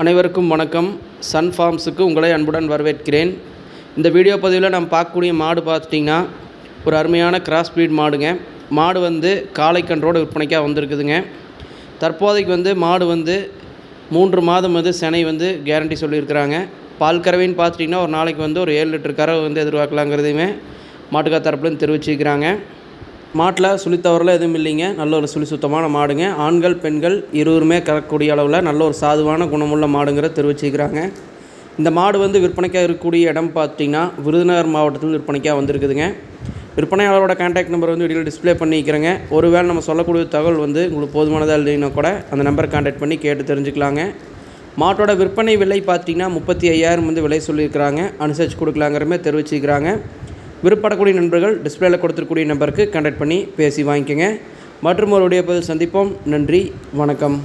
அனைவருக்கும் வணக்கம். சன் ஃபார்ம்ஸுக்கு உங்களை அன்புடன் வரவேற்கிறேன். இந்த வீடியோ பதிவில் நம்ம பார்க்கக்கூடிய மாடு பார்த்துட்டிங்கன்னா ஒரு அருமையான கிராஸ் breed மாடுங்க. மாடு வந்து காளை கன்றோடு விற்பனைக்காக வந்திருக்குதுங்க. தற்போதைக்கு வந்து மாடு வந்து மூன்று மாதம் வந்து செனை வந்து கேரண்டி சொல்லியிருக்கிறாங்க. பால் கறவைன்னு பார்த்துட்டிங்கன்னா ஒரு நாளைக்கு வந்து ஒரு ஏழு லிட்டர் கறவை வந்து எதிர்பார்க்கலாங்கிறதையுமே மாட்டுக்கார் தரப்புலேருந்து தெரிவிச்சிருக்கிறாங்க. மாட்டில் சுழித்தவரில் எதுவும் இல்லைங்க. நல்ல ஒரு சுழி சுத்தமான மாடுங்க. ஆண்கள் பெண்கள் இருவருமே கறக்கக்கூடிய அளவில் நல்ல ஒரு சாதுவான குணமுள்ள மாடுங்கிற தெரிவிச்சுக்கிறாங்க இந்த மாடு வந்து விற்பனைக்காக இருக்கக்கூடிய இடம் பார்த்தீங்கன்னா விருதுநகர் மாவட்டத்தில் விற்பனைக்காக வந்திருக்குதுங்க. விற்பனையாளரோட கான்டாக்ட் நம்பர் வந்து வீடியோ டிஸ்ப்ளே பண்ணிக்கிறேங்க. ஒருவேளை நம்ம சொல்லக்கூடிய தகவல் வந்து உங்களுக்கு போதுமானதாக இல்லைன்னா கூட அந்த நம்பரை கான்டாக்ட் பண்ணி கேட்டு தெரிஞ்சுக்கலாங்க. மாட்டோட விற்பனை விலை பார்த்தீங்கன்னா முப்பத்தி ஐயாயிரம் வந்து விலை சொல்லியிருக்கிறாங்க. அனுசரித்து கொடுக்கலாங்கிறமே தெரிவிச்சிருக்கிறாங்க. விருப்பப்படக்கூடிய நண்பர்கள் டிஸ்பிளேல கொடுத்துருக்கூடிய நம்பருக்கு கண்டக்ட் பண்ணி பேசி வாங்கிக்கோங்க. மற்றும் ஒரு வீடியோ பதில் சந்திப்போம். நன்றி வணக்கம்.